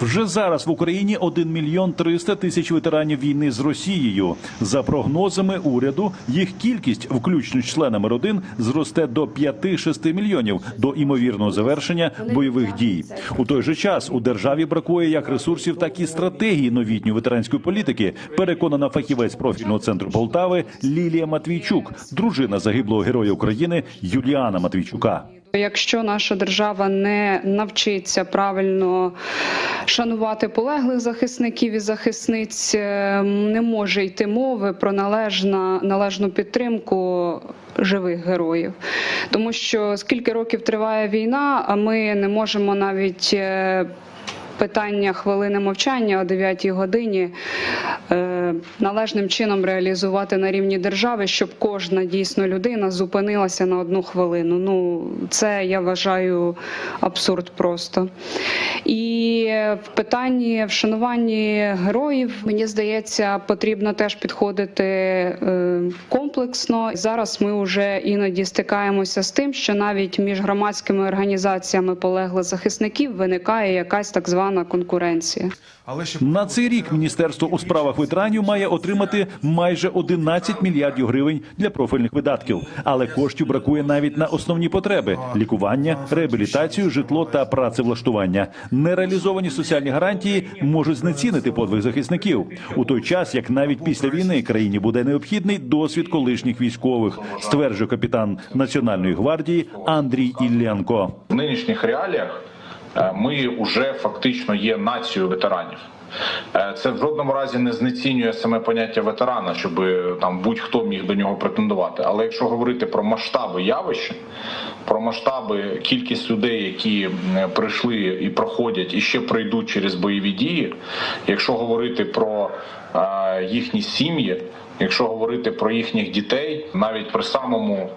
Вже зараз в Україні 1 мільйон 300 тисяч ветеранів війни з Росією. За прогнозами уряду, їх кількість, включно з членами родин, зросте до 5-6 мільйонів до імовірного завершення бойових дій. У той же час у державі бракує як ресурсів, так і стратегії новітньої ветеранської політики. Переконана фахівець профільного центру Полтави Лілія Матвійчук, дружина загиблого героя України Юліана Матвійчука. Якщо наша держава не навчиться правильно шанувати полеглих захисників і захисниць, е, не може йти мови про належна, належну підтримку живих героїв. Тому що скільки років триває війна, а ми не можемо навіть. Питання хвилини мовчання о 9 годині е, належним чином реалізувати на рівні держави, щоб кожна дійсно людина зупинилася на одну хвилину. Ну це я вважаю абсурд просто. І в питанні вшануванні героїв мені здається, потрібно теж підходити е, комплексно. Зараз ми вже іноді стикаємося з тим, що навіть між громадськими організаціями полеглих захисників виникає якась так звана конкуренція. Але На цей рік Міністерство у справах ветеранів має отримати майже 11 мільярдів гривень для профільних видатків, але коштів бракує навіть на основні потреби: лікування, реабілітацію, житло та працевлаштування. Нереалізовані соціальні гарантії можуть знецінити подвиг захисників у той час, як навіть після війни країні буде необхідний досвід колишніх військових, стверджує капітан Національної гвардії Андрій Ілленко. В нинішніх реаліях ми вже фактично є нацією ветеранів. Е, Це в жодному разі не знецінює саме поняття ветерана, щоб е, там будь-хто міг до нього претендувати. Але якщо говорити про масштаби явища, про масштаби кількість людей, які прийшли і проходять, і ще прийдуть через бойові дії, якщо говорити про е, їхні сім'ї, якщо говорити про їхніх дітей, навіть при самому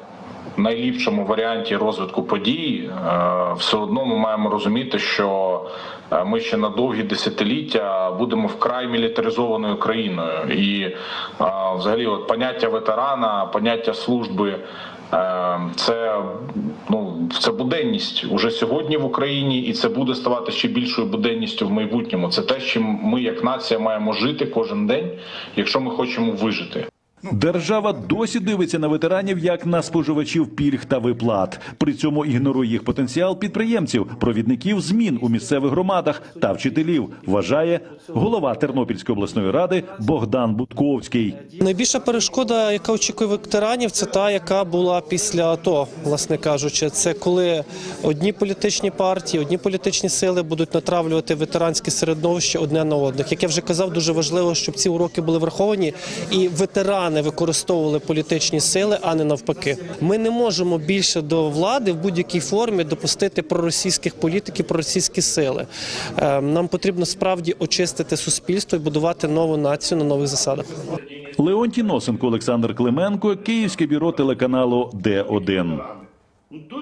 найліпшому варіанті розвитку подій, е, все одно ми маємо розуміти, що е, ми ще на довгі десятиліття будемо вкрай мілітаризованою країною, і е, взагалі, от поняття ветерана, поняття служби. Це ну це буденність уже сьогодні в Україні, і це буде ставати ще більшою буденністю в майбутньому. Це те, чим ми як нація маємо жити кожен день, якщо ми хочемо вижити. Держава досі дивиться на ветеранів як на споживачів пільг та виплат. При цьому ігнорує їх потенціал підприємців, провідників змін у місцевих громадах та вчителів. Вважає голова Тернопільської обласної ради Богдан Будковський. Найбільша перешкода, яка очікує ветеранів, це та, яка була після АТО, власне кажучи. Це коли одні політичні партії, одні політичні сили будуть натравлювати ветеранське середовище одне на одних. Як я вже казав, дуже важливо, щоб ці уроки були враховані, і ветерани використовували політичні сили, а не навпаки. Ми не можемо більше до влади в будь-якій формі допустити проросійських політиків, проросійські сили. Е, Нам потрібно справді очистити суспільство і будувати нову націю на нових засадах. Леонтій Носенко, Олександр Клименко, Київське бюро телеканалу Д1.